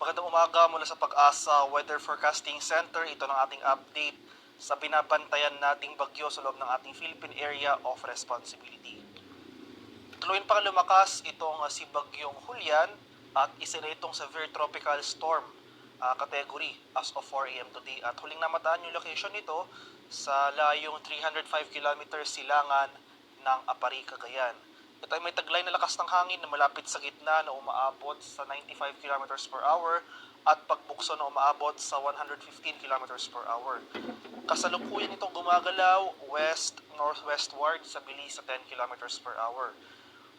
Magandang umaga mula sa Pag-asa Weather Forecasting Center. Ito ng ating update sa binabantayan nating bagyo sa loob ng ating Philippine Area of Responsibility. Tuluyan pa lumakas itong uh, si Bagyong Julian at isa na itong severe tropical storm uh, category as of 4 a.m. today. At huling namataan yung location nito sa layong 305 kilometers silangan ng Apari, Cagayan. Ito ay may taglay na lakas ng hangin na malapit sa gitna na umaabot sa 95 kilometers per hour at pagbukso na umaabot sa 115 kilometers per hour. Kasalukuyan itong gumagalaw west-northwestward sa bilis sa 10 kilometers per hour.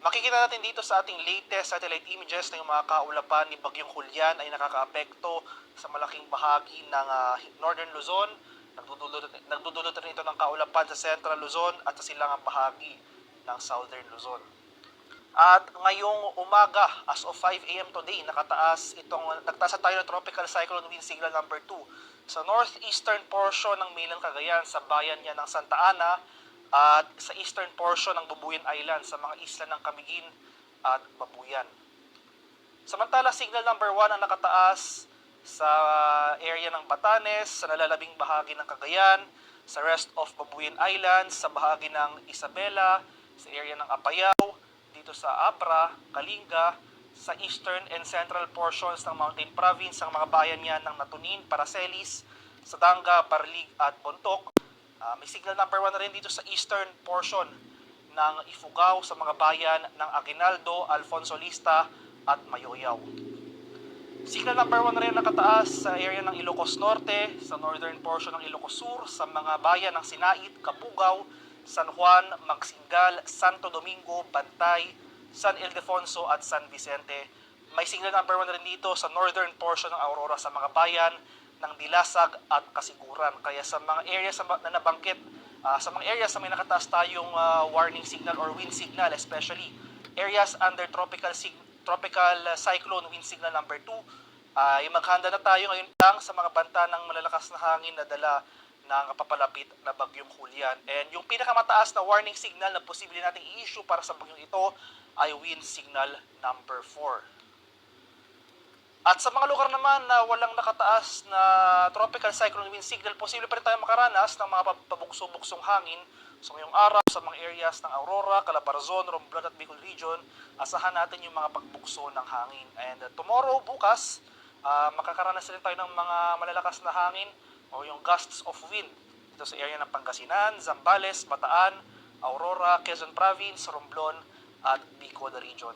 Makikita natin dito sa ating latest satellite images na yung mga kaulapan ni Bagyong Julian ay nakakaapekto sa malaking bahagi ng ah, Northern Luzon. Nagdudulot, nagdudulot rin ito ng kaulapan sa Central Luzon at sa silangang bahagi ng Southern Luzon. At ngayong umaga, as of 5 a.m. today, nakataas itong, nagtasa tayo ng tropical cyclone wind signal number 2 sa northeastern portion ng Milan, Cagayan, sa bayan niya ng Santa Ana, at sa eastern portion ng Babuyan Island, sa mga isla ng Camiguin at Babuyan. Samantala, signal number 1 ang nakataas sa area ng Batanes, sa nalalabing bahagi ng Cagayan, sa rest of Babuyan Island, sa bahagi ng Isabela, sa area ng Apayao, dito sa Abra, Kalinga, sa eastern and central portions ng Mountain Province, ang mga bayan niya ng Natunin, Paracelis, Sadanga, Barlig at Bontok. Ah, may signal number 1 na rin dito sa eastern portion ng Ifugao sa mga bayan ng Aguinaldo, Alfonso Lista at Mayoyaw. Signal number 1 na rin nakataas sa area ng Ilocos Norte, sa northern portion ng Ilocos Sur, sa mga bayan ng Sinait, Kapugaw, San Juan, Magsingal, Santo Domingo, Bantay, San Ildefonso at San Vicente. May signal number 1 rin dito sa northern portion ng Aurora sa mga bayan ng Dilasag at Kasiguran. Kaya sa mga areas na nabanggit, ah, sa mga areas na may nakataas tayong ah, warning signal or wind signal, especially areas under tropical sig- tropical cyclone wind signal number 2, ay maghanda na tayo ngayon lang sa mga banta ng malalakas na hangin na dala ng papalapit na bagyong Julian. And yung pinakamataas na warning signal na posible nating i-issue para sa bagyong ito ay wind signal number 4. At sa mga lugar naman na walang nakataas na tropical cyclone wind signal, posible pa rin tayo makaranas ng mga pab- pabugso-bugsong hangin. So ngayong araw sa mga areas ng Aurora, Calabarzon, Romblon at Bicol Region, asahan natin yung mga pagbugso ng hangin. And uh, tomorrow, bukas, ah, makakaranas rin tayo ng mga malalakas na hangin o yung gusts of wind dito sa area ng Pangasinan, Zambales, Bataan, Aurora, Quezon Province, Romblon at Bicol Region.